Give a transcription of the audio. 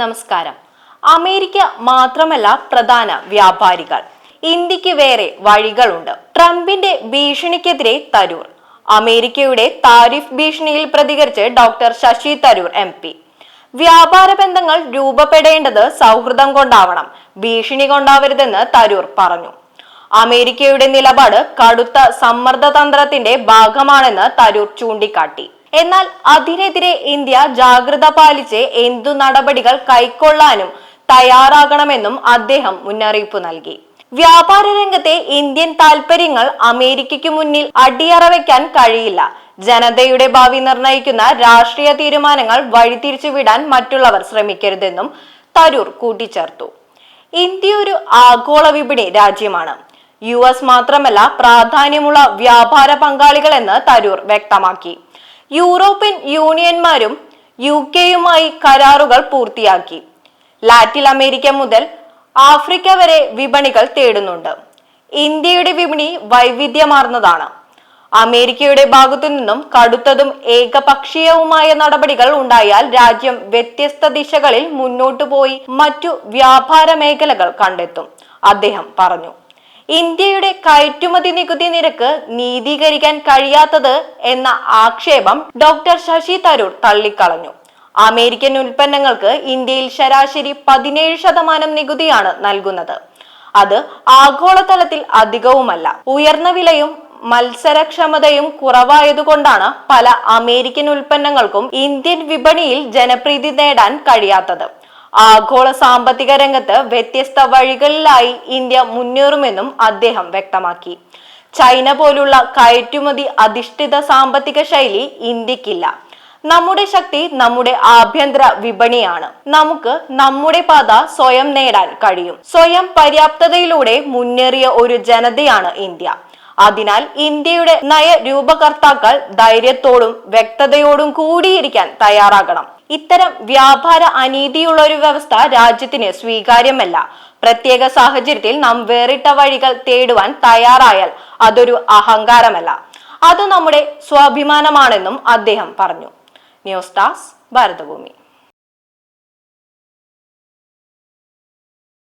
നമസ്കാരം. അമേരിക്ക മാത്രമല്ല പ്രധാന വ്യാപാരികൾ. ഇന്ത്യയ്ക്ക് വേറെ വഴികളുണ്ട്. ട്രംപിന്റെ ഭീഷണിക്കെതിരെ തരൂർ. അമേരിക്കയുടെ താരിഫ് ഭീഷണിയിൽ പ്രതികരിച്ച് doctor Shashi Tharoor M P. വ്യാപാര ബന്ധങ്ങൾ രൂപപ്പെടേണ്ടത് സൗഹൃദം കൊണ്ടാവണം. ഭീഷണി കൊണ്ടാവരുതെന്ന് തരൂർ പറഞ്ഞു. അമേരിക്കയുടെ നിലപാട് കടുത്ത സമ്മർദ്ദതന്ത്രത്തിന്റെ ഭാഗമാണെന്ന് തരൂർ ചൂണ്ടിക്കാട്ടി. എന്നാൽ അതിനെതിരെ ഇന്ത്യ ജാഗ്രത പാലിച്ച് എന്തു നടപടികൾ കൈക്കൊള്ളാനും തയ്യാറാകണമെന്നും അദ്ദേഹം മുന്നറിയിപ്പ് നൽകി. വ്യാപാര രംഗത്തെ ഇന്ത്യൻ താൽപര്യങ്ങൾ അമേരിക്കയ്ക്ക് മുന്നിൽ അടിയറ വയ്ക്കാൻ കഴിയില്ല. ജനതയുടെ ഭാവി നിർണയിക്കുന്ന രാഷ്ട്രീയ തീരുമാനങ്ങൾ വഴിതിരിച്ചുവിടാൻ മറ്റുള്ളവർ ശ്രമിക്കരുതെന്നും തരൂർ കൂട്ടിച്ചേർത്തു. ഇന്ത്യ ഒരു ആഗോള വിപണി രാജ്യമാണ്. യു എസ് മാത്രമല്ല പ്രാധാന്യമുള്ള വ്യാപാര പങ്കാളികളെന്ന് തരൂർ വ്യക്തമാക്കി. യൂറോപ്യൻ യൂണിയന്മാരും യു കെയുമായി കരാറുകൾ പൂർത്തിയാക്കി. ലാറ്റിൻ അമേരിക്ക മുതൽ ആഫ്രിക്ക വരെ വിപണികൾ തേടുന്നുണ്ട്. ഇന്ത്യയുടെ വിപണി വൈവിധ്യമാർന്നതാണ്. അമേരിക്കയുടെ ഭാഗത്തു നിന്നും കടുത്തതും ഏകപക്ഷീയവുമായ നടപടികൾ ഉണ്ടായാൽ രാജ്യം വ്യത്യസ്ത ദിശകളിൽ മുന്നോട്ടു പോയി മറ്റു വ്യാപാര മേഖലകൾ കണ്ടെത്തും അദ്ദേഹം പറഞ്ഞു. ഇന്ത്യയുടെ കയറ്റുമതി നികുതി നിരക്ക് നീതീകരിക്കാൻ കഴിയാത്തത് എന്ന ആക്ഷേപം ഡോക്ടർ ശശി തരൂർ തള്ളിക്കളഞ്ഞു. അമേരിക്കൻ ഉൽപ്പന്നങ്ങൾക്ക് ഇന്ത്യയിൽ ശരാശരി പതിനേഴ് ശതമാനം നികുതിയാണ് നൽകുന്നത്. അത് ആഗോളതലത്തിൽ അധികവുമല്ല. ഉയർന്ന വിലയും മത്സരക്ഷമതയും കുറവായതുകൊണ്ടാണ് പല അമേരിക്കൻ ഉൽപ്പന്നങ്ങൾക്കും ഇന്ത്യൻ വിപണിയിൽ ജനപ്രീതി നേടാൻ കഴിയാത്തത്. ആഗോള സാമ്പത്തിക രംഗത്ത് വ്യത്യസ്ത വഴികളിലായി ഇന്ത്യ മുന്നേറുമെന്നും അദ്ദേഹം വ്യക്തമാക്കി. ചൈന പോലുള്ള കയറ്റുമതി അധിഷ്ഠിത സാമ്പത്തിക ശൈലി ഇന്ത്യക്കില്ല. നമ്മുടെ ശക്തി നമ്മുടെ ആഭ്യന്തര വിപണിയാണ്. നമുക്ക് നമ്മുടെ പാത സ്വയം നേടാൻ കഴിയും. സ്വയം പര്യാപ്തതയിലൂടെ മുന്നേറിയ ഒരു ജനതയാണ് ഇന്ത്യ. അതിനാൽ ഇന്ത്യയുടെ നയ രൂപകർത്താക്കൾ ധൈര്യത്തോടും വ്യക്തതയോടും കൂടിയിരിക്കാൻ തയ്യാറാകണം. ഇത്തരം വ്യാപാര അനീതിയുള്ള ഒരു വ്യവസ്ഥ രാജ്യത്തിന് സ്വീകാര്യമല്ല. പ്രത്യേക സാഹചര്യത്തിൽ നാം വേറിട്ട വഴികൾ തേടുവാൻ തയ്യാറായാൽ അതൊരു അഹങ്കാരമല്ല. അത് നമ്മുടെ സ്വാഭിമാനമാണെന്നും അദ്ദേഹം പറഞ്ഞു. News desk Bharathabhoomi.